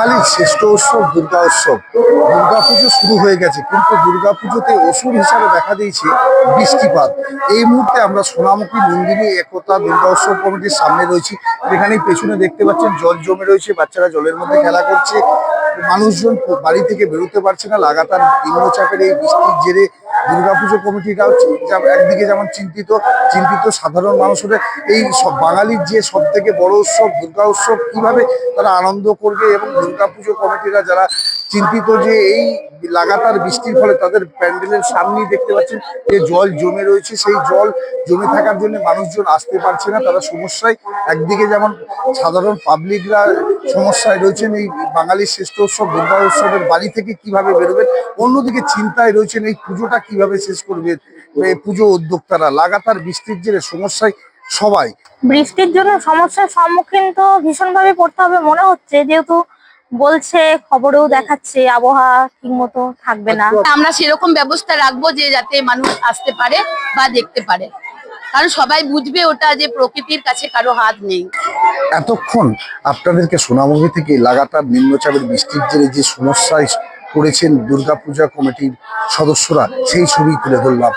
বাঙালির শ্রেষ্ঠ উৎসব দুর্গা উৎসব। দুর্গা পুজো শুরু হয়ে গেছে, কিন্তু দুর্গা পুজোতে অসুর হিসাবে দেখা দিয়েছে বৃষ্টিপাত। এই মুহূর্তে আমরা সোনামুখী নন্দিনী একতা দুর্গা উৎসব কমিটির সামনে রয়েছি। যেখানেই পেছনে দেখতে পাচ্ছেন জল জমে রয়েছে, বাচ্চারা জলের মধ্যে খেলা করছে। মানুষজন বাড়ি থেকে বেরোতে পারছে না, লাগাতার নিম্নচাপের এই বৃষ্টির জেরে দুর্গাপুজো যা- একদিকে যেমন চিন্তিত চিন্তিত সাধারণ মানুষের, এই সব বাঙালির যে সব থেকে বড় উৎসব, দুর্গা উৎসব কীভাবে তারা আনন্দ করবে এবং দুর্গাপুজো কমিটিরা যারা চিন্তিত যে এই লাগাতার বৃষ্টির ফলে তাদের প্যান্ডেলের সামনেই দেখতে পাচ্ছেন যে জল জমে রয়েছে। সেই জল জমে থাকার জন্য মানুষজন আসতে পারছে না। তারা সমস্যায় একদিকে যেমন সাধারণ পাবলিকরা সমস্যায় রয়েছেন এই বাঙালির শ্রেষ্ঠ উৎসব, দুর্গা উৎসবের বাড়ি থেকে কীভাবে বেরোবেন, অন্যদিকে চিন্তায় রয়েছেন এই পুজোটা কীভাবে শেষ করবে পুজো উদ্যোক্তারা। লাগাতার বৃষ্টির জেরে সমস্যায় সবাই। বৃষ্টির জন্য সমস্যার সম্মুখীন তো ভীষণভাবে পড়তে হবে মনে হচ্ছে। যেহেতু বলছে খবরেও দেখাচ্ছে আবহাওয়া ঠিক মতো থাকবে না। আমরা সেরকম ব্যবস্থা রাখব যে যাতে মানুষ আসতে পারে বা দেখতে পারে। কারণ সবাই বুঝবে ওটা যে প্রকৃতির কাছে কারও হাত নেই। এতক্ষণ আপনাদেরকে সোনামুখী থেকে লাগাতার নিম্নচাপের বৃষ্টির জেরে যে সমস্যায় পড়েছেন দুর্গাপূজা কমিটির সদস্যরা সেই ছবি তুলে ধরলাম।